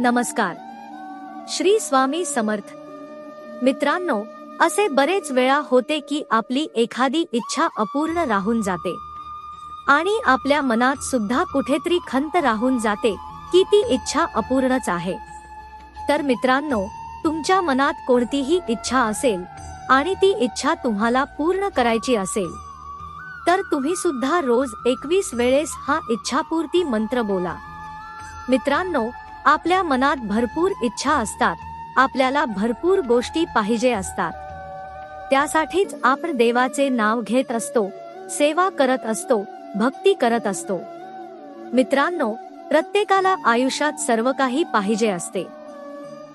नमस्कार. श्री स्वामी समर्थ. मित्रांनो असे बरेच वेळा होते की आपली एखादी इच्छा अपूर्ण राहून जाते. आणि आपल्या मनात सुद्धा कुठेतरी खंत राहून जाते की ती इच्छा अपूर्णच आहे. तर मित्रांनो तुमच्या मनात कोणतीही इच्छा असेल आणि ती इच्छा तुम्हाला पूर्ण करायची असेल तर तुम्ही सुद्धा रोज एकवीस वेळेस हा इच्छापूर्ती मंत्र बोला. मित्रांनो आपल्या मनात भरपूर इच्छा असतात. आपल्याला भरपूर गोष्टी पाहिजे असतात. त्यासाठीच आपण देवाचे नाव घेत असतो सेवा करत असतो भक्ती करत असतो. मित्रांनो प्रत्येकाला आयुष्यात सर्व काही पाहिजे असते.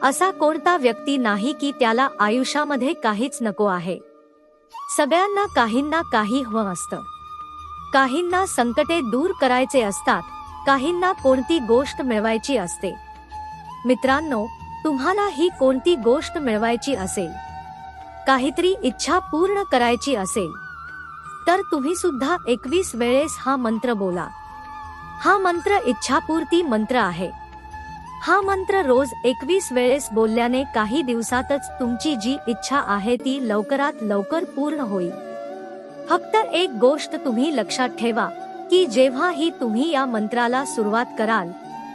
असा कोणता व्यक्ती नाही की त्याला आयुष्यामध्ये काहीच नको आहे. सगळ्यांना काहींना काही हवं असतं. काहींना संकटे दूर करायचे असतात. काहींना कोणती गोष्ट मिळवायची असते. मित्रांनो तुम्हाला ही कोणती गोष्ट मिळवायची असेल? काहीतरी इच्छा पूर्ण करायची असेल. तर तुम्ही सुद्धा एकवीस वेळेस हा मंत्र बोला. हा मंत्र इच्छापूर्ती मंत्र आहे. हा मंत्र रोज एकवीस वेळेस बोलल्याने काही दिवसातच तुमची जी इच्छा आहे ती लवकरात लवकर पूर्ण होईल. फक्त एक गोष्ट तुम्ही लक्षात ठेवा की जेव्हाही तुम्ही या मंत्राला सुरुवात कराल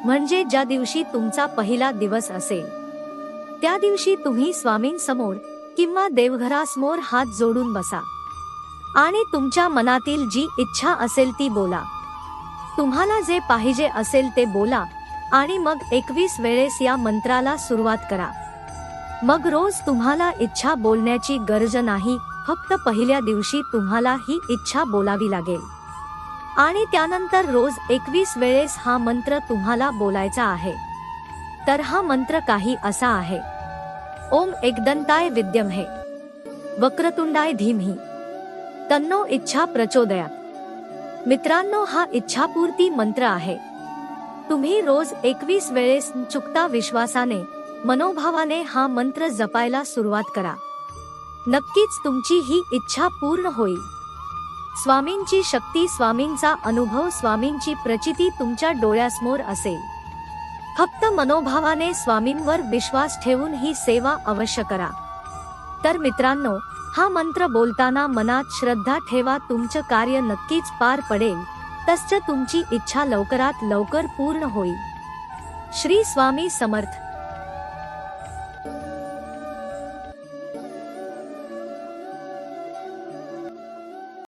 म्हणजे ज्या दिवशी तुमचा पहिला दिवस असेल. त्या दिवशी तुम्ही स्वामींसमोर किंवा देवघरासमोर हात जोडून बसा. आणि तुमच्या मनातील जी इच्छा असेल ती बोला. तुम्हाला जे पाहिजे असेल ते बोला आणि मग एकवीस वेळेस या मंत्राला सुरुवात करा. मग रोज तुम्हाला इच्छा बोलण्याची गरज नाही फक्त पहिल्या दिवशी तुम्हाला ही इच्छा बोलावी लागेल. आणि त्यानंतर रोज एकवीस वेळेस हा मंत्र तुम्हाला बोलायचा आहे. तर हा मंत्र काही असा आहे. ओम एकदंताय विद्यमहे. वक्रतुंडाय धीमही. तन्नो इच्छा प्रचोदयात. मित्रांनो हा इच्छापूर्ती मंत्र आहे. तुम्ही रोज एकवीस वेळेस चुकता विश्वासाने मनोभावाने हा मंत्र जपायला सुरुवात करा. नक्कीच तुमची ही इच्छा पूर्ण होईल. स्वामींची शक्ती स्वामींचा अनुभव स्वामींची प्रचिती तुमच्या डोळ्यासमोर असेल. फक्त मनोभावाने स्वामींवर विश्वास ठेवून ही सेवा अवश्य करा. तर मित्रांनो हा मंत्र बोलताना मनात श्रद्धा ठेवा तुमचं कार्य नक्कीच पार पडेल. तसच तुमची इच्छा लवकरात लवकर पूर्ण होईल. श्री स्वामी समर्थ.